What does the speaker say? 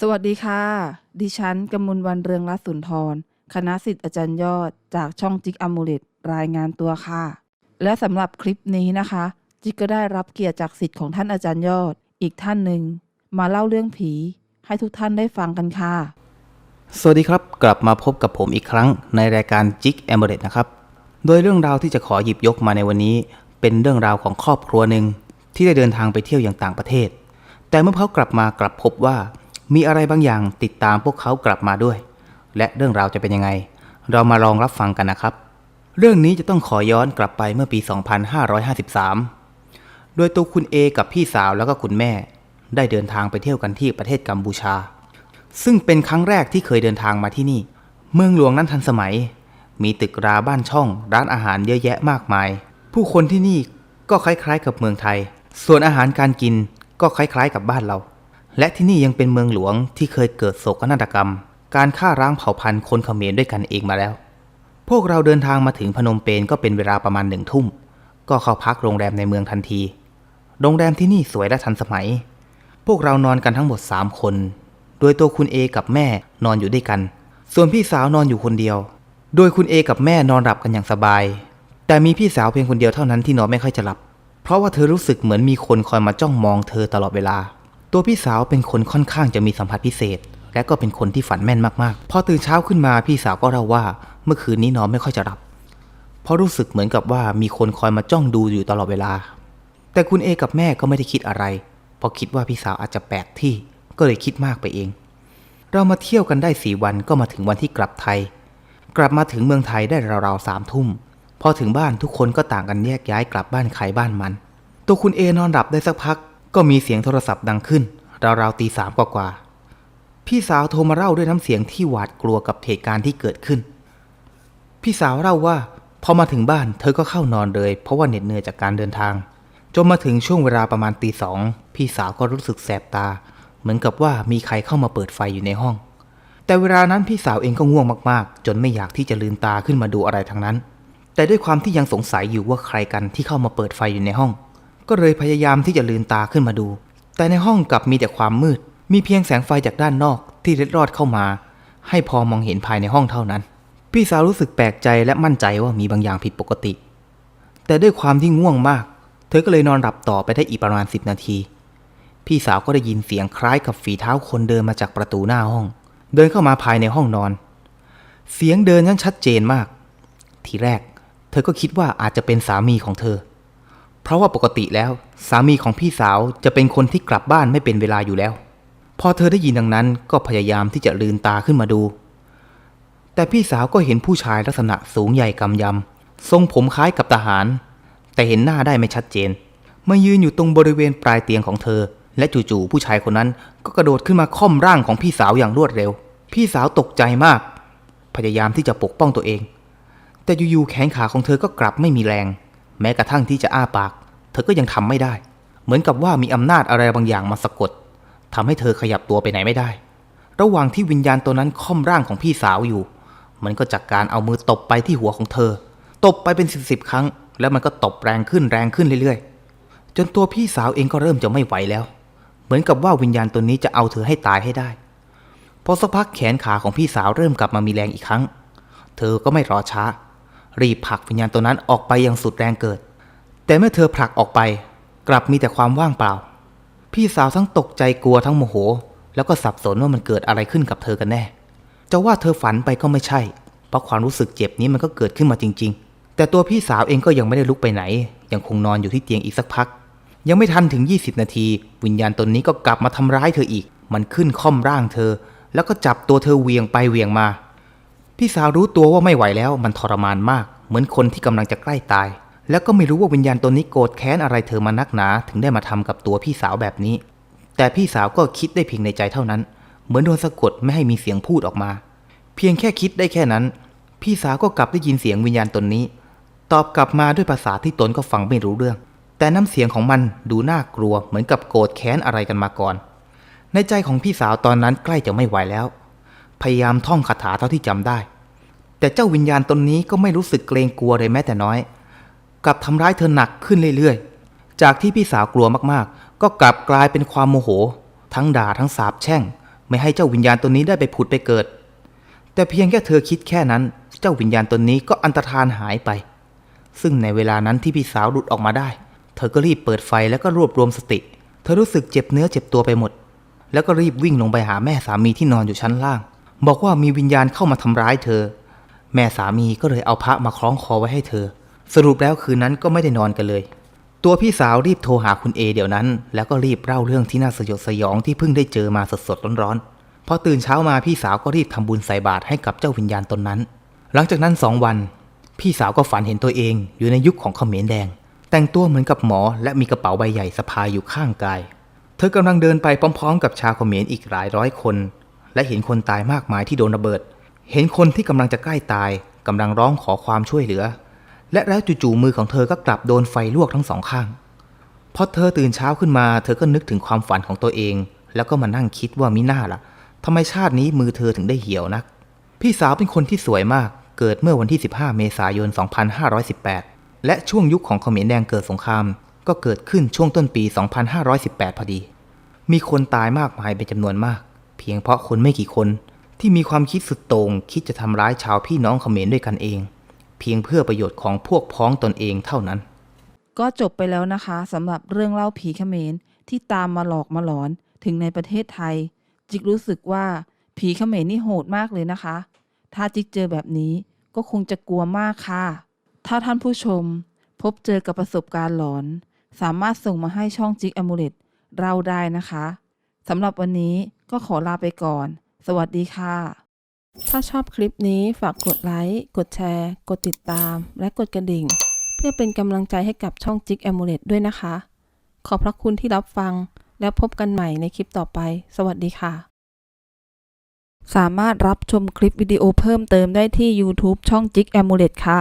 สวัสดีค่ะ ดิฉันกมลวันเรืองรัตน์สุนทร คณะสิทธิ์อาจารย์ยอด จากช่องจิกอมูเลตรายงานตัวค่ะ และสำหรับคลิปนี้นะคะ จิกก็ได้รับเกียรติจากสิทธิ์ของท่านอาจารย์ยอด อีกท่านหนึ่ง มาเล่าเรื่องผี ให้ทุกท่านได้ฟังกันค่ะ สวัสดีครับ กลับมาพบกับผมอีกครั้งในรายการจิกแอมเบอร์นะครับ โดยเรื่องราวที่จะขอหยิบยกมาในวันนี้ เป็นเรื่องราวของครอบครัวหนึ่งที่ได้เดินทางไปเที่ยวอย่างต่างประเทศ แต่เมื่อเขากลับมากลับพบว่า มีอะไรบางอย่างติดตามพวกเขากลับมาด้วย และเรื่องราวจะเป็นยังไง เรามาลองรับฟังกันนะครับ เรื่องนี้จะต้องขอย้อนกลับไปเมื่อปี 2553 โดยตัวคุณเอกับพี่สาวแล้วก็คุณแม่ ได้เดินทางไปเที่ยวกันที่ประเทศกัมพูชา ซึ่งเป็นครั้งแรกที่เคยเดินทางมาที่นี่ เมืองหลวงนั้นทันสมัย มีตึกราบ้านช่อง ร้านอาหารเยอะแยะมากมาย ผู้คนที่นี่ก็คล้ายๆกับเมืองไทย ส่วนอาหารการกินก็คล้ายๆกับบ้านเรา และที่นี่ยังเป็นเมืองหลวงที่เคยเกิดโศกนาฏกรรม การฆ่าร้างเผ่าพันธุ์คนเขมรด้วยกันเองมาแล้ว พวกเราเดินทางมาถึงพนมเปญก็เป็นเวลาประมาณหนึ่งทุ่ม ก็เข้าพักโรงแรมในเมืองทันที โรงแรมที่นี่สวยและทันสมัย พวกเรานอนกันทั้งหมด 3 คน โดยตัวคุณเอกับแม่นอนอยู่ด้วยกัน ส่วนพี่สาวนอนอยู่คนเดียว โดยคุณเอกับแม่นอนหลับกันอย่างสบาย แต่มีพี่สาวเพียงคนเดียวเท่านั้นที่นอนไม่ค่อยจะหลับ เพราะว่าเธอรู้สึกเหมือนมีคนคอยมาจ้องมองเธอตลอดเวลา ตัวพี่สาวเป็นคนค่อนข้างจะมีสัมผัสพิเศษ และก็เป็นคนที่ฝันแม่นมากๆ พอตื่นเช้าขึ้นมาพี่สาวก็เล่าว่า เมื่อคืนนี้นอนไม่ค่อยจะหลับ เพราะรู้สึกเหมือนกับว่ามีคนคอยมาจ้องดูอยู่ตลอดเวลา แต่คุณเอกับแม่ก็ไม่ได้คิดอะไร เพราะคิดว่าพี่สาวอาจจะแปลกที่ ก็เลยคิดมากไปเอง เรามาเที่ยวกันได้สี่วันก็มาถึงวันที่กลับไทย กลับมาถึงเมืองไทยได้ราวๆสามทุ่ม พอถึงบ้านทุกคนก็ต่างกันแยกย้ายกลับบ้านใครบ้านมัน ตัวคุณเอนอนหลับได้สักพัก ก็มีเสียงโทรศัพท์ดังขึ้น ราวๆตีสามกว่าๆพี่สาวโทรมาเล่าด้วยน้ำเสียงที่หวาดกลัวกับเหตุการณ์ที่เกิดขึ้น พี่สาวเล่าว่าพอมาถึงบ้านเธอก็เข้านอนเลย เพราะว่าเหน็ดเหนื่อยจากการเดินทาง จนมาถึงช่วงเวลาประมาณตีสองพี่สาวก็รู้สึกแสบตา เหมือนกับว่ามีใครเข้ามาเปิดไฟอยู่ในห้อง แต่เวลานั้นพี่สาวเองก็ง่วงมากๆ จนไม่อยากที่จะลืมตาขึ้นมาดูอะไรทั้งนั้น แต่ด้วยความที่ยังสงสัยอยู่ว่าใครกันที่เข้ามาเปิดไฟอยู่ในห้อง ก็เลยพยายามที่จะลืมตาขึ้นมาดู แต่ในห้องกลับมีแต่ความมืด มีเพียงแสงไฟจากด้านนอกที่เล็ดรอดเข้ามา ให้พอมองเห็นภายในห้องเท่านั้น พี่สาวรู้สึกแปลกใจและมั่นใจว่ามีบางอย่างผิดปกติ แต่ด้วยความที่ง่วงมาก เธอก็เลยนอนหลับต่อไปได้อีกประมาณสิบนาที พี่สาวก็ได้ยินเสียงคล้ายกับฝีเท้าคนเดินมาจากประตูหน้าห้อง เดินเข้ามาภายในห้องนอน เสียงเดินนั้นชัดเจนมาก ทีแรก เธอก็คิดว่าอาจจะเป็นสามีของเธอ เพราะว่าปกติแล้ว สามีของพี่สาวจะเป็นคนที่กลับบ้านไม่เป็นเวลาอยู่แล้ว พอเธอได้ยินดังนั้นก็พยายามที่จะลืนตาขึ้นมาดู แต่พี่สาวก็เห็นผู้ชายลักษณะสูงใหญ่กำยำทรงผมคล้ายกับทหาร แต่เห็นหน้าได้ไม่ชัดเจนมายืนอยู่ตรงบริเวณปลายเตียงของเธอ และจู่ๆผู้ชายคนนั้นก็กระโดดขึ้นมาค่อมร่างของพี่สาวอย่างรวดเร็ว พี่สาวตกใจมาก พยายามที่จะปกป้องตัวเอง แต่อยู่ๆแขนขาของเธอก็กลับไม่มีแรง แม้กระทั่งที่จะอ้าปาก เธอก็ยังทำไม่ได้ เหมือนกับว่ามีอำนาจอะไรบางอย่างมาสะกดทำให้เธอขยับตัวไปไหนไม่ได้ ระหว่างที่วิญญาณตัวนั้นค่อมร่างของพี่สาวอยู่ มันก็จากการเอามือตบไปที่หัวของเธอ ตบไปเป็นสิบสิบครั้ง แล้วมันก็ตบแรงขึ้นแรงขึ้นเรื่อยๆ จนตัวพี่สาวเองก็เริ่มจะไม่ไหวแล้ว เหมือนกับว่าวิญญาณตัวนี้จะเอาเธอให้ตายให้ได้ พอสักพักแขนขาของพี่สาวเริ่มกลับมามีแรงอีกครั้ง เธอก็ไม่รอช้า รีบผลักวิญญาณตัวนั้นออกไปอย่างสุดแรงเกิด แต่เมื่อเธอผลักออกไป กลับมีแต่ความว่างเปล่า พี่สาวทั้งตกใจกลัวทั้งโมโห แล้วก็สับสนว่ามันเกิดอะไรขึ้นกับเธอกันแน่ จะว่าเธอฝันไปก็ไม่ใช่ เพราะความรู้สึกเจ็บนี้มันก็เกิดขึ้นมาจริง ๆ แต่ตัวพี่สาวเองก็ยังไม่ได้ลุกไปไหน ยังคงนอนอยู่ที่เตียงอีกสักพัก ยังไม่ทันถึง 20 นาที วิญญาณตนนี้ก็กลับมาทำร้ายเธออีก มันขึ้นค่อมร่างเธอ แล้วก็จับตัวเธอเหวียงไปเหวียงมา พี่สาวรู้ตัวว่าไม่ไหวแล้วมันทรมานมาก เหมือนคนที่กำลังจะใกล้ตาย แล้วก็ไม่รู้ว่าวิญญาณตนนี้โกรธแค้นอะไรเธอมานักหนาถึงได้มาทำกับตัวพี่สาวแบบนี้ แต่พี่สาวก็คิดได้เพียงในใจเท่านั้น เหมือนโดนสะกดไม่ให้มีเสียงพูดออกมา เพียงแค่คิดได้แค่นั้น พี่สาวก็กลับได้ยินเสียงวิญญาณตนนี้ ตอบกลับมาด้วยภาษาที่ตนก็ฟังไม่รู้เรื่อง แต่น้ำเสียงของมันดูน่ากลัวเหมือนกับโกรธแค้นอะไรกันมาก่อน ในใจของพี่สาวตอนนั้นใกล้จะไม่ไหวแล้ว พยายามท่องคาถาเท่าที่จำได้ แต่เจ้าวิญญาณตนนี้ก็ไม่รู้สึกเกรงกลัวเลยแม้แต่น้อย กลับทำร้ายเธอหนักขึ้นเรื่อยๆ จากที่พี่สาวกลัวมากๆ ก็กลับกลายเป็นความโมโห ทั้งด่าทั้งสาบแช่ง ไม่ให้เจ้าวิญญาณตัวนี้ได้ไปผุดไปเกิด แต่เพียงแค่เธอคิดแค่นั้น เจ้าวิญญาณตนนี้ก็อันตรธานหายไป ซึ่งในเวลานั้นที่พี่สาวหลุดออกมาได้ เธอก็รีบเปิดไฟแล้วก็รวบรวมสติ เธอรู้สึกเจ็บเนื้อเจ็บตัวไปหมด แล้วก็รีบวิ่งลงไปหาแม่สามีที่นอนอยู่ชั้นล่าง บอกว่ามีวิญญาณเข้ามาทำร้ายเธอ แม่สามีก็เลยเอาพระมาคล้องคอไว้ให้เธอ สรุปแล้วคืนนั้นก็ไม่ได้นอนกันเลย ตัวพี่สาวรีบโทรหาคุณเอเดี๋ยวนั้น แล้วก็รีบเล่าเรื่องที่น่าสยดสยองที่เพิ่งได้เจอมาสดๆร้อนๆพอตื่นเช้ามาพี่สาวก็รีบทำบุญใส่บาตรให้กับเจ้าวิญญาณตนนั้น หลังจากนั้นสองวัน พี่สาวก็ฝันเห็นตัวเองอยู่ในยุคของเขมรแดง แต่งตัวเหมือนกับหมอ และมีกระเป๋าใบใหญ่สะพายอยู่ข้างกาย เธอกำลังเดินไปพร้อม ๆ กับชาวเขมรอีกหลายร้อยคน และเห็นคนตายมากมายที่โดนระเบิด เห็นคนที่กำลังจะใกล้ตายกำลังร้องขอความช่วยเหลือ และแล้วจู่ๆมือของเธอก็กลับโดนไฟลวกทั้งสองข้างพอเธอตื่นเช้าขึ้นมาเธอก็นึกถึงความฝันของตัวเอง แล้วก็มานั่งคิดว่ามิน่าล่ะทำไมชาตินี้มือเธอถึงได้เหี่ยวนัก พี่สาวเป็นคนที่สวยมาก เกิดเมื่อวันที่ 15 เมษายน 2518 และช่วงยุคของเขมรแดงเกิดสงคราม ก็เกิดขึ้นช่วงต้นปี 2518 พอดี มีคนตายมากมายเป็นจำนวนมาก พียงเพราะคนไม่กี่คน ที่มีความคิดสุดโต่งคิดจะทำร้ายชาวพี่น้องเขมรด้วยกันเอง เพียงเพื่อประโยชน์ของพวกพ้องตนเองเท่านั้น ก็จบไปแล้วนะคะสำหรับเรื่องเล่าผีเขมรที่ตามมาหลอกมาหลอนถึงในประเทศไทย จิกรู้สึกว่าผีเขมรนี่โหดมากเลยนะคะ ถ้าจิกเจอแบบนี้ก็คงจะกลัวมากค่ะ ถ้าท่านผู้ชม พบเจอกับประสบการณ์หลอน สามารถส่งมาให้ช่องจิกอมูเลตเราได้นะคะสำหรับวันนี้ ก็ขอลาไปก่อน สวัสดีค่ะ ถ้าชอบคลิปนี้ฝากกดไลค์ กดแชร์ กดติดตาม และกดกระดิ่ง เพื่อเป็นกำลังใจให้กับช่องจิกแอมูเลตด้วยนะคะ ขอบพระคุณที่รับฟัง แล้วพบกันใหม่ในคลิปต่อไป สวัสดีค่ะ สามารถรับชมคลิปวิดีโอเพิ่มเติมได้ที่ YouTube ช่องจิกแอมูเลตค่ะ